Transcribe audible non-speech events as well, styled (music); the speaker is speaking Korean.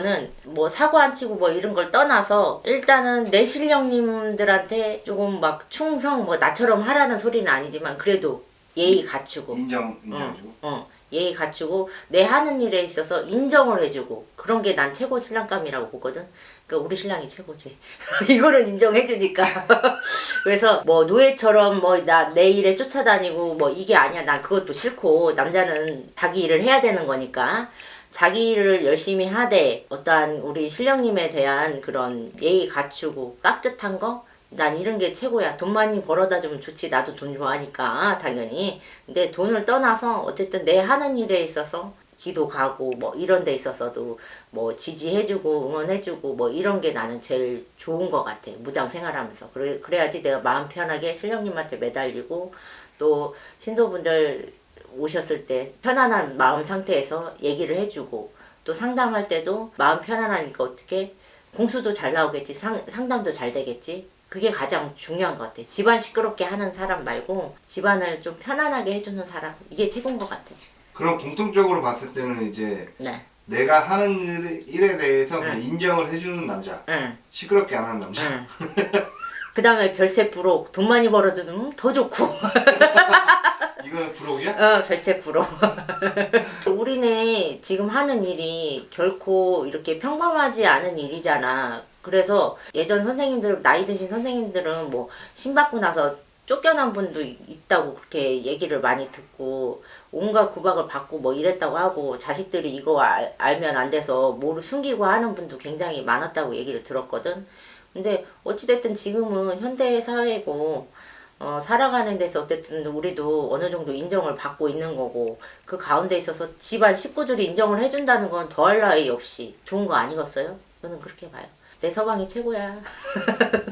이거는 뭐 사고 안 치고 뭐 이런 걸 떠나서 일단은 내 신령님들한테 조금 막 충성 뭐 나처럼 하라는 소리는 아니지만 그래도 예의 갖추고 인정 인정해주고. 어, 예의 갖추고 내 하는 일에 있어서 인정을 해주고 그런 게 난 최고 신랑감이라고 보거든. 그러니까 우리 신랑이 최고지. (laughs) 이거는 인정해주니까. (laughs) 그래서 뭐 노예처럼 뭐 나 내 일에 쫓아다니고 뭐 이게 아니야. 난 그것도 싫고 남자는 자기 일을 해야 되는 거니까. 자기 일을 열심히 하되 어떠한 우리 신령님에 대한 그런 예의 갖추고 깍듯한 거 난 이런 게 최고야. 돈 많이 벌어다 주면 좋지. 나도 돈 좋아하니까 당연히. 근데 돈을 떠나서 어쨌든 내 하는 일에 있어서 기도 가고 뭐 이런 데 있어서도 뭐 지지해주고 응원해주고 뭐 이런 게 나는 제일 좋은 것 같아. 무장 생활하면서. 그래, 그래야지 내가 마음 편하게 신령님한테 매달리고 또 신도분들 오셨을 때 편안한 마음 상태에서 얘기를 해주고 또 상담할 때도 마음 편안하니까 어떻게 공수도 잘 나오겠지 상, 상담도 잘 되겠지 그게 가장 중요한 것 같아 집안 시끄럽게 하는 사람 말고 집안을 좀 편안하게 해주는 사람 이게 최고인 것 같아 그럼 공통적으로 봤을 때는 이제 네 내가 하는 일, 일에 대해서 응. 인정을 해주는 남자, 응, 시끄럽게 안 하는 남자. 응. 그 다음에 별책 부록 돈 많이 벌어주면 더 좋고 (laughs) 부록이야? 어, 별책 부러. (laughs) 우리는 지금 하는 일이 결코 이렇게 평범하지 않은 일이잖아. 그래서 예전 선생님들, 나이 드신 선생님들은 뭐, 신 받고 나서 쫓겨난 분도 있다고 그렇게 얘기를 많이 듣고, 온갖 구박을 받고 뭐 이랬다고 하고, 자식들이 이거 알, 알면 안 돼서 뭐를 숨기고 하는 분도 굉장히 많았다고 얘기를 들었거든. 근데 어찌됐든 지금은 현대 사회고, 어, 살아가는 데서 어쨌든 우리도 어느 정도 인정을 받고 있는 거고 그 가운데 있어서 집안 식구들이 인정을 해준다는 건 더할 나위 없이 좋은 거 아니겠어요? 저는 그렇게 봐요. 내 서방이 최고야. (laughs)